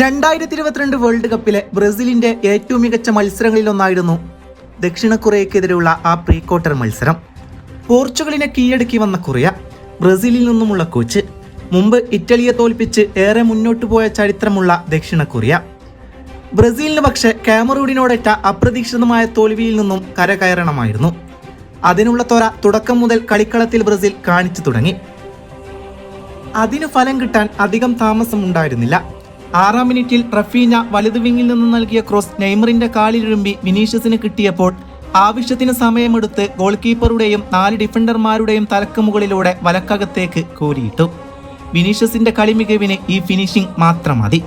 രണ്ടായിരത്തി ഇരുപത്തിരണ്ട് വേൾഡ് കപ്പിലെ ബ്രസീലിന്റെ ഏറ്റവും മികച്ച മത്സരങ്ങളിലൊന്നായിരുന്നു ദക്ഷിണ കൊറിയക്കെതിരെയുള്ള ആ പ്രീ ക്വാർട്ടർ മത്സരം. പോർച്ചുഗലിനെ കീഴടക്കി വന്ന കൊറിയ ബ്രസീലിൽ നിന്നുമുള്ള കോച്ച് മുമ്പ് ഇറ്റലിയെ തോൽപ്പിച്ച് ഏറെ മുന്നോട്ട് പോയ ചരിത്രമുള്ള ദക്ഷിണ കൊറിയ. ബ്രസീലിന് പക്ഷെ കാമറൂഡിനോടേറ്റ അപ്രതീക്ഷിതമായ തോൽവിയിൽ നിന്നും കരകയറണമായിരുന്നു. അതിനുള്ള ത്വര തുടക്കം മുതൽ കളിക്കളത്തിൽ ബ്രസീൽ കാണിച്ചു തുടങ്ങി. അതിന് ഫലം കിട്ടാൻ അധികം താമസം ഉണ്ടായിരുന്നില്ല ആറാം മിനിറ്റിൽ റഫീന വലതു വിങ്ങിൽ നിന്ന് നൽകിയ ക്രോസ് നെയ്മറിന്റെ കാലിലിരുമ്പി വിനീഷ്യസിന് കിട്ടിയപ്പോൾ ആവശ്യത്തിന് സമയമെടുത്ത് ഗോൾ കീപ്പറുടെയും നാല് ഡിഫൻഡർമാരുടെയും തലക്ക് മുകളിലൂടെ വലക്കകത്തേക്ക് കോരിയിട്ടു. വിനീഷ്യസിന്റെ കളി മികവിന് ഈ ഫിനിഷിംഗ് മാത്രം മതി.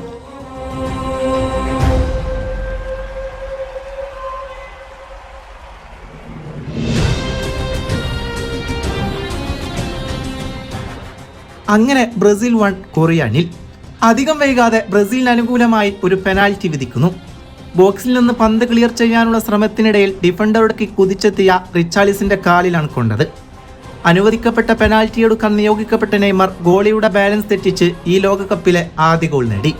അങ്ങനെ ബ്രസീൽ വൺ കൊറിയാനിൽ അധികം വൈകാതെ ബ്രസീലിന് അനുകൂലമായി ഒരു പെനാൽറ്റി വിധിക്കുന്നു. ബോക്സിൽ നിന്ന് പന്ത് ക്ലിയർ ചെയ്യാനുള്ള ശ്രമത്തിനിടയിൽ ഡിഫൻഡറുടെ കുതിച്ചെത്തിയ റിച്ചാലിസിന്റെ കാലിലാണ് കൊണ്ടത്. അനുവദിക്കപ്പെട്ട പെനാൽറ്റി എടുക്കാൻ നിയോഗിക്കപ്പെട്ട നെയ്മർ ഗോളിയുടെ ബാലൻസ് തെറ്റിച്ച് ഈ ലോകകപ്പിലെ ആദ്യ ഗോൾ നേടി.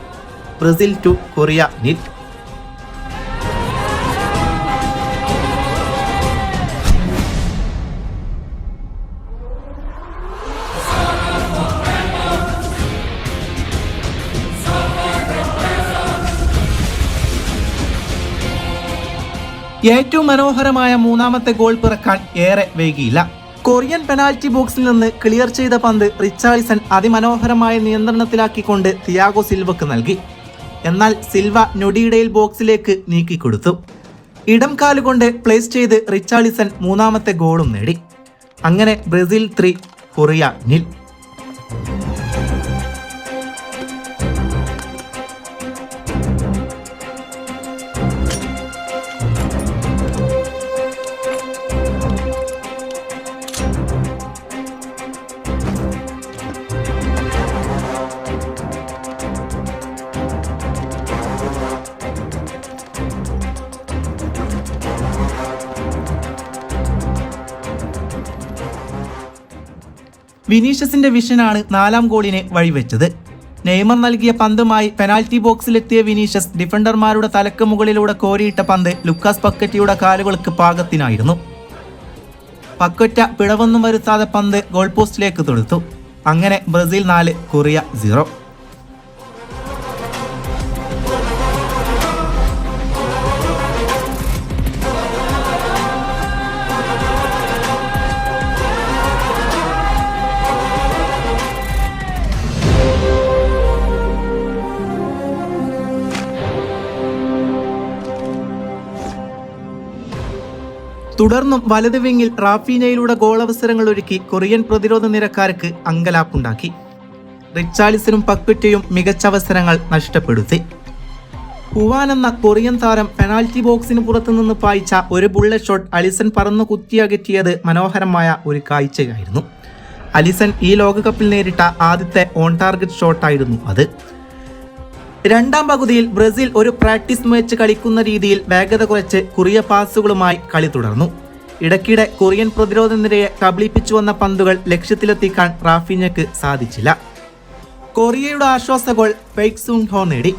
ബ്രസീൽ ടു കൊറിയ നിറ്റ്. ഏറ്റവും മനോഹരമായ മൂന്നാമത്തെ ഗോൾ പിറക്കാൻ ഏറെ വൈകിയില്ല. കൊറിയൻ പെനാൽറ്റി ബോക്സിൽ നിന്ന് ക്ലിയർ ചെയ്ത പന്ത് റിച്ചാൾസൺ അതിമനോഹരമായ നിയന്ത്രണത്തിലാക്കിക്കൊണ്ട് തിയാഗോ സിൽവക്ക് നൽകി. എന്നാൽ സിൽവ നൊടിയിടയിൽ ബോക്സിലേക്ക് നീക്കിക്കൊടുത്തു. ഇടം കാലുകൊണ്ട് പ്ലേസ് ചെയ്ത് റിച്ചാർഡ്സൺ മൂന്നാമത്തെ ഗോളും നേടി. അങ്ങനെ ബ്രസീൽ ത്രീ കൊറിയ നിൽ. വിനീഷ്യസിന്റെ വിഷനാണ് നാലാം ഗോളിനെ വഴിവെച്ചത്. നെയ്മർ നൽകിയ പന്തുമായി പെനാൽറ്റി ബോക്സിലെത്തിയ വിനീഷ്യസ് ഡിഫൻഡർമാരുടെ തലക്ക് മുകളിലൂടെ കോരിയിട്ട പന്ത് ലുക്കാസ് പക്കറ്റിയുടെ കാലുകൾക്ക് പാകത്തിനായിരുന്നു. പക്കറ്റ പിഴവൊന്നും വരുത്താതെ പന്ത് ഗോൾ പോസ്റ്റിലേക്ക് തൊടുത്തു. അങ്ങനെ ബ്രസീൽ നാല് കൊറിയ സീറോ. തുടർന്നും വലത് വിങ്ങിൽ റാഫീനയിലൂടെ ഗോളവസരങ്ങൾ ഒരുക്കി കൊറിയൻ പ്രതിരോധ നിരക്കാർക്ക് അങ്കലാപ്പുണ്ടാക്കി. റിച്ചാലിസിനും പക്വറ്റയും മികച്ച അവസരങ്ങൾ നഷ്ടപ്പെടുത്തി. ഹുവാൻ എന്ന കൊറിയൻ താരം പെനാൽറ്റി ബോക്സിന് പുറത്തുനിന്ന് പായിച്ച ഒരു ബുള്ളറ്റ് ഷോട്ട് അലിസൺ പറന്നു കുത്തിയകറ്റിയത് മനോഹരമായ ഒരു കാഴ്ചയായിരുന്നു. അലിസൺ ഈ ലോകകപ്പിൽ നേരിട്ട ആദ്യത്തെ ഓൺ ടാർഗറ്റ് ഷോട്ടായിരുന്നു അത്. രണ്ടാം പകുതിയിൽ ബ്രസീൽ ഒരു പ്രാക്ടീസ് മാച്ച് കളിക്കുന്ന രീതിയിൽ വേഗത കുറച്ച് കുറിയ പാസുകളുമായി കളി തുടർന്നു. ഇടയ്ക്കിടെ കൊറിയൻ പ്രതിരോധ നിരയെ കബളിപ്പിച്ചു വന്ന പന്തുകൾ ലക്ഷ്യത്തിലെത്തിക്കാൻ റാഫിഞ്ഞക്ക് സാധിച്ചില്ല. കൊറിയയുടെ ആശ്വാസ ഗോൾ പെയ്ക് ഹോ നേടി.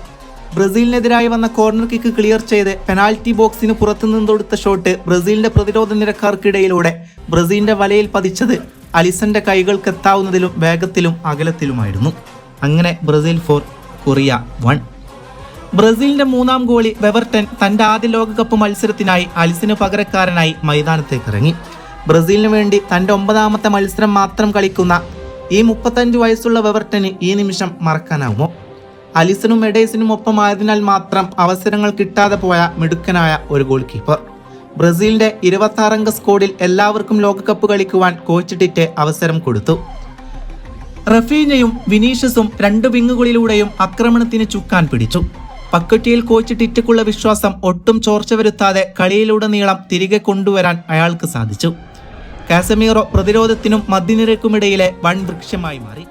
ബ്രസീലിനെതിരായി വന്ന കോർണർ കിക്ക് ക്ലിയർ ചെയ്ത് പെനാൽറ്റി ബോക്സിന് പുറത്തുനിന്ന് തൊടുത്ത ഷോട്ട് ബ്രസീലിന്റെ പ്രതിരോധ നിരക്കാർക്കിടയിലൂടെ ബ്രസീലിന്റെ വലയിൽ പതിച്ചത് അലിസന്റെ കൈകൾക്കെത്താവുന്നതിലും വേഗത്തിലും അകലത്തിലുമായിരുന്നു. അങ്ങനെ ബ്രസീൽ ഫോർ കൊറിയ വൺ. ബ്രസീലിന്റെ മൂന്നാം ഗോളി വെവർട്ടൻ തന്റെ ആദ്യ ലോകകപ്പ് മത്സരത്തിനായി അലിസിന് പകരക്കാരനായി മൈതാനത്തേക്ക് ഇറങ്ങി. ബ്രസീലിന് വേണ്ടി തന്റെ ഒമ്പതാമത്തെ മത്സരം മാത്രം കളിക്കുന്ന ഈ മുപ്പത്തഞ്ച് വയസ്സുള്ള വെവർട്ടന് ഈ നിമിഷം മറക്കാനാവുമോ? അലിസനും മെഡേസിനും ഒപ്പമായതിനാൽ മാത്രം അവസരങ്ങൾ കിട്ടാതെ പോയ മിടുക്കനായ ഒരു ഗോൾ കീപ്പർ ബ്രസീലിന്റെ ഇരുപത്തി ആറംഗ സ്ക്വാഡിൽ എല്ലാവർക്കും ലോകകപ്പ് കളിക്കുവാൻ കോച്ച് ടിറ്റെ അവസരം കൊടുത്തു. റഫീനയും വിനീഷ്യസും രണ്ട് വിങ്ങുകളിലൂടെയും ആക്രമണത്തിന് ചുക്കാൻ പിടിച്ചു. പക്കുറ്റിയിൽ കോച്ച് ടിറ്റക്കുള്ള വിശ്വാസം ഒട്ടും ചോർച്ച വരുത്താതെ കളിയിലുടനീളം തിരികെ കൊണ്ടുവരാൻ അയാൾക്ക് സാധിച്ചു. കാസമീറോ പ്രതിരോധത്തിനും മധ്യനിരക്കുമിടയിലെ വൻ വൃക്ഷമായി മാറി.